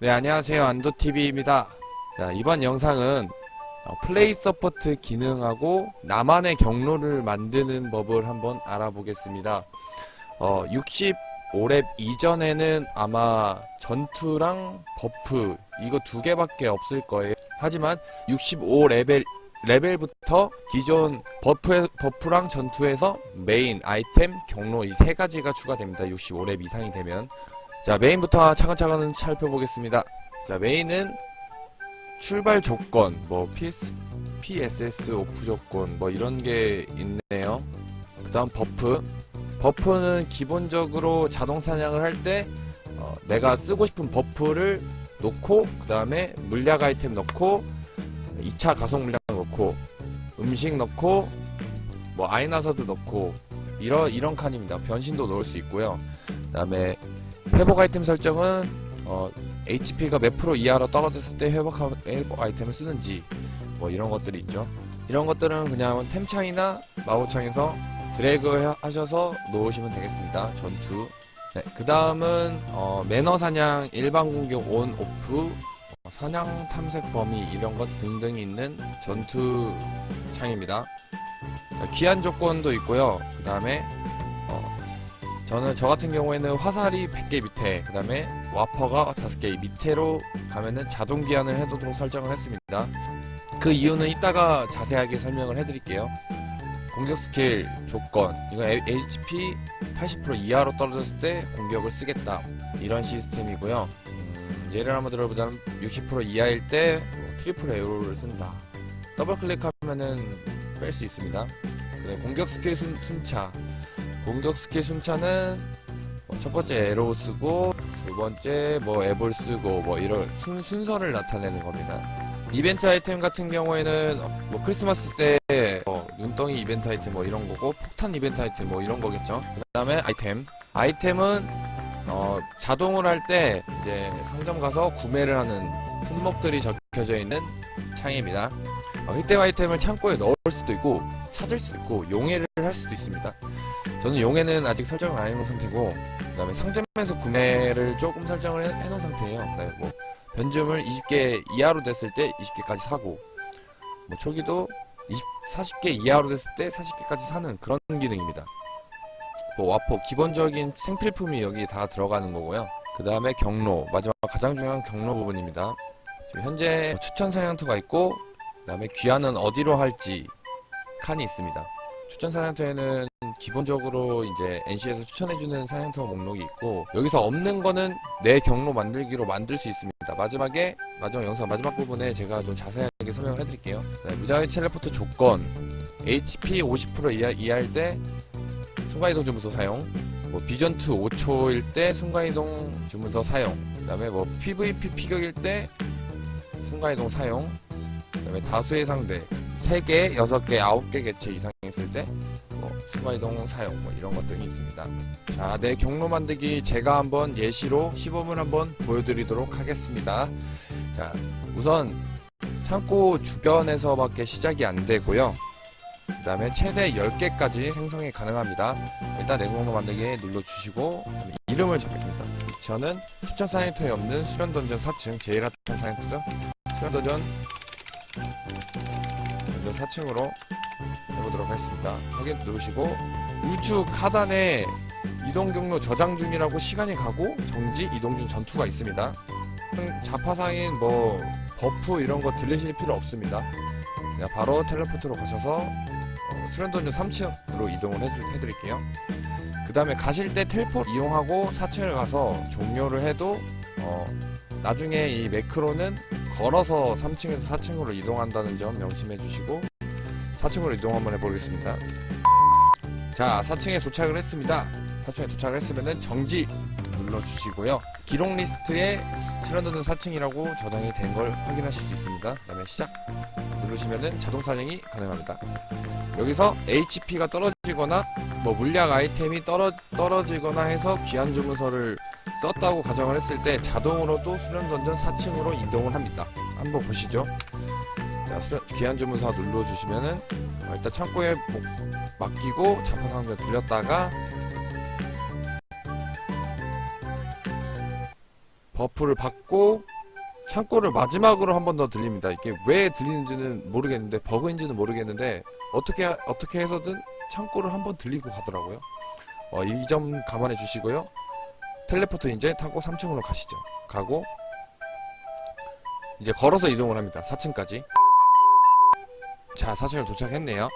네, 안녕하세요. 안도TV입니다. 자, 이번 영상은 어, 플레이 서포트 기능하고 나만의 경로를 만드는 법을 한번 알아보겠습니다. 어, 65렙 이전에는 아마 전투랑 버프 이거 두 개밖에 없을 거예요. 하지만 65레벨 레벨부터 기존 버프 버프랑 전투에서 메인 아이템 경로 이 세 가지가 추가됩니다. 65렙 이상이 되면 자 메인부터 차근차근 살펴보겠습니다. 자 메인은 출발 조건 뭐 PS, PSS 오프 조건 뭐 이런 게 있네요. 그 다음 버프. 버프는 기본적으로 자동 사냥을 할때 어, 내가 쓰고 싶은 버프를 놓고 그 다음에 물약 아이템 넣고 2차 가속 물약 넣고 음식 넣고 뭐 아이나서드 넣고 이런 이런 칸입니다. 변신도 넣을 수 있고요. 그 다음에 회복 아이템 설정은 어, HP가 몇 프로 이하로 떨어졌을 때 회복, 하- 회복 아이템을 쓰는지 뭐 이런 것들이 있죠. 이런 것들은 그냥 템창이나 마호창에서 드래그 하- 하셔서 놓으시면 되겠습니다. 전투. 네, 그 다음은 어, 매너 사냥, 일반 공격 온 오프, 어, 사냥 탐색 범위 이런 것 등등 있는 전투 창입니다. 자, 귀한 조건도 있고요. 그 다음에 저는 저 같은 경우에는 화살이 100개 밑에 그 다음에 와퍼가 5개 밑에로 가면은 자동 기한을 해두도록 설정을 했습니다. 그 이유는 이따가 자세하게 설명을 해드릴게요. 공격 스킬 조건 이건 HP 80% 이하로 떨어졌을 때 공격을 쓰겠다. 이런 시스템이고요. 음, 예를 한번 들어보자면 60% 이하일 때뭐 트리플 에어로를 쓴다. 더블 클릭하면은 뺄 수 있습니다. 그 공격 스킬 순, 순차 공격 스킬 순차는 뭐 첫 번째 에로 쓰고 두 번째 뭐 앱을 쓰고 뭐 이런 순, 순서를 나타내는 겁니다. 이벤트 아이템 같은 경우에는 뭐 크리스마스 때 어, 눈덩이 이벤트 아이템 뭐 이런 거고 폭탄 이벤트 아이템 뭐 이런 거겠죠. 그 다음에 아이템. 아이템은 어, 자동으로 할때 이제 상점 가서 구매를 하는 품목들이 적혀져 있는 창입니다. 어, 획득 아이템을 창고에 넣을 수도 있고 찾을 수도 있고 용해를 할 수도 있습니다. 저는 용해는 아직 설정을 안 해놓은 상태고 그 다음에 상점에서 구매를 조금 설정을 해, 해놓은 상태예요. 네, 뭐 변줌을 20개 이하로 됐을 때 20개까지 사고 뭐 초기도 20, 40개 이하로 됐을 때 40개까지 사는 그런 기능입니다. 뭐 와퍼 기본적인 생필품이 여기 다 들어가는 거고요. 그 다음에 경로 마지막 가장 중요한 경로 부분입니다. 지금 현재 추천 사냥터가 있고 그 다음에 귀환은 어디로 할지 칸이 있습니다. 추천 사냥터에는 기본적으로 이제 NC에서 추천해주는 사냥터 목록이 있고 여기서 없는 거는 내 경로 만들기로 만들 수 있습니다. 마지막에 마지막 영상 마지막 부분에 제가 좀 자세하게 설명을 해드릴게요. 네, 무작위 텔레포트 조건 HP 50% 이하, 이하일 때 순간이동 주문서 사용 뭐 비전투 5초일 때 순간이동 주문서 사용 그 다음에 뭐 PVP 피격일 때 순간이동 사용 그 다음에 다수의 상대 3개, 6개, 9개 개체 이상 있을 때뭐 순간이동 사용 뭐 이런 것들이 있습니다. 자, 내 경로 만들기 제가 한번 예시로 시범을 한번 보여드리도록 하겠습니다. 자, 우선 창고 주변에서밖에 시작이 안 되고요. 그 다음에 최대 10개까지 생성이 가능합니다. 일단 내 경로 만들기 눌러주시고 이름을 적겠습니다. 저는 추천 사이트에 없는 수련 던전 4층 제일 핫한 사이트죠. 수련 던전 던전 4층으로 해 보도록 하겠습니다. 확인 누르시고 우측 하단에 이동 경로 저장 중이라고 시간이 가고 정지 이동 중 전투가 있습니다. 자파상인 뭐 버프 이런 거 들리실 필요 없습니다. 그냥 바로 텔레포트로 가셔서 어, 수련던전 3층으로 이동을 해주, 해드릴게요. 그 다음에 가실 때 텔포 이용하고 4층을 가서 종료를 해도 어, 나중에 이 매크로는 걸어서 3층에서 4층으로 이동한다는 점 명심해 주시고 4층으로 이동 한번 해보겠습니다. 자, 4층에 도착을 했습니다. 4층에 도착을 했으면은 정지 눌러주시고요. 기록 리스트에 실현도는 4층이라고 저장이 된 걸 확인하실 수 있습니다. 그 다음에 시작 누르시면은 자동 사냥이 가능합니다. 여기서 HP가 떨어지거나 뭐 물약 아이템이 떨어, 떨어지거나 해서 귀한 주문서를 썼다고 가정을 했을 때 자동으로 또 수련 던전 4층으로 이동을 합니다. 한번 보시죠. 자, 수련, 귀한 주문서 눌러주시면은 어, 일단 창고에 목- 맡기고 자판 상점 들렸다가 버프를 받고 창고를 마지막으로 한 번 더 들립니다. 이게 왜 들리는지는 모르겠는데 버그인지는 모르겠는데 어떻게 어떻게 해서든 창고를 한 번 들리고 가더라고요. 어, 이 점 감안해 주시고요. 텔레포트 이제 타고 3층으로 가시죠. 가고 이제 걸어서 이동을 합니다. 4층까지. 자, 4층을 도착했네요.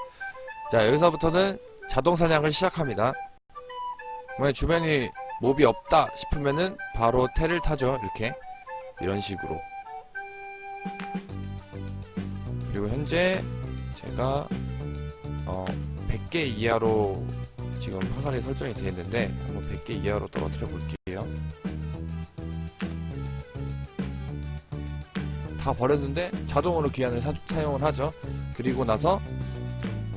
자, 여기서부터는 자동 사냥을 시작합니다. 만약 주변이 몹이 없다 싶으면은 바로 텔을 타죠. 이렇게. 이런 식으로. 그리고 현재 제가 어 100개 이하로 지금 화살이 설정이 되어 있는데 한번 100개 이하로 떨어뜨려 볼게요. 다 버렸는데 자동으로 귀환을 사, 사용을 하죠. 그리고 나서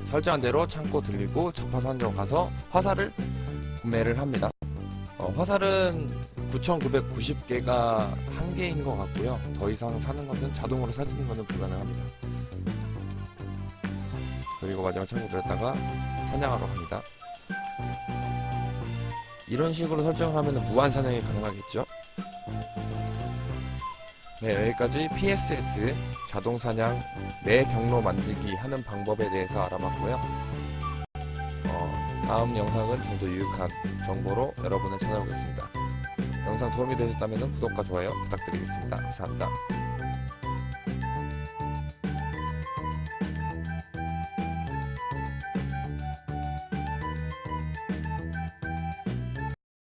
설정한 대로 창고 들리고 접화 산정 가서 화살을 구매를 합니다. 어, 화살은 9,990개가 한 개인 것 같고요. 더 이상 사는 것은 자동으로 사지는 것은 불가능합니다. 그리고 마지막 창고 들었다가 사냥하러 갑니다. 이런 식으로 설정을 하면 무한 사냥이 가능하겠죠? 네, 여기까지 PSS 자동 사냥 내 경로 만들기 하는 방법에 대해서 알아봤고요. 어, 다음 영상은 좀 더 유익한 정보로 여러분을 찾아오겠습니다. 영상 도움이 되셨다면 구독과 좋아요 부탁드리겠습니다. 감사합니다.